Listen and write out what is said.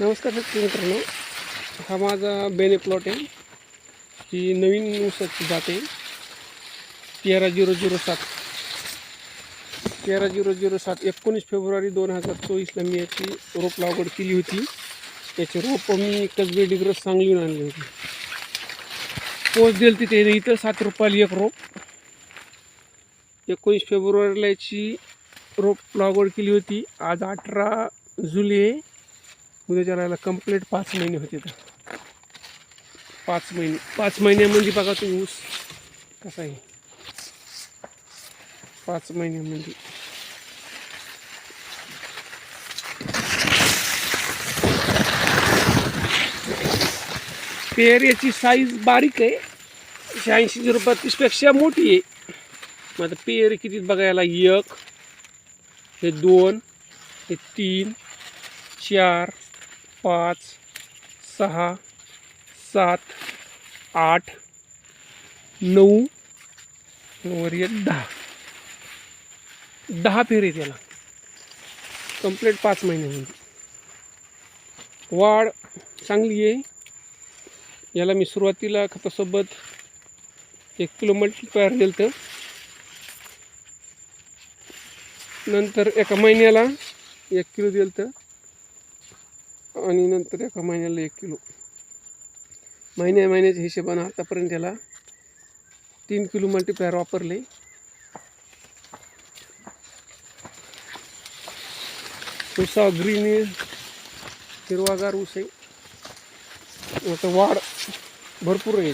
नमस्कार शेतकरी मित्रांनो. हा माझा बेने प्लॉट आहे. ही नवीन ऊसाची जात आहे. तेरा झिरो झिरो सात. तेरा झिरो झिरो सात एकोणीस फेब्रुवारी दोन हजार चोवीसला मी याची रोप लागवड केली होती. याची रोप मी कसबे डिग्रस सांगलीहून आणली होती. पोच दिली तिथे इथं सात रुपयाला एक रोप. एकोणीस फेब्रुवारीला याची रोप लागवड केली होती. आज अठरा जुलै आहे. उद्याच्या राहायला कंप्लीट पाच महिने होते तर पाच महिने. पाच महिन्यामध्ये म्हणजे बघा तुम्ही ऊस कसा आहे. पाच महिन्यामध्ये म्हणजे. पेर याची साईज बारीक आहे. शहाऐंशी झिरो बत्तीसपेक्षा मोठी आहे. मग आता पेर किती बघायला? एक हे दोन हे तीन चार पाच सहा सात आठ नऊ वर येत दहा. दहा फेरे त्याला कंप्लीट पाच महिन्यामध्ये वाढ चांगली आहे. याला मी सुरुवातीला खतासोबत एक किलो मल्टीप्लायर दिलं तर नंतर एका महिन्याला एक किलो दिलं तर आणि नंतर एका महिन्याला एक किलो. महिन्या महिन्याच्या हिशोबानं आतापर्यंत त्याला तीन किलो मल्टीप्लायर वापरले. उसा ग्रीन हिरवागार ऊस आहे. आता वाढ भरपूर आहे.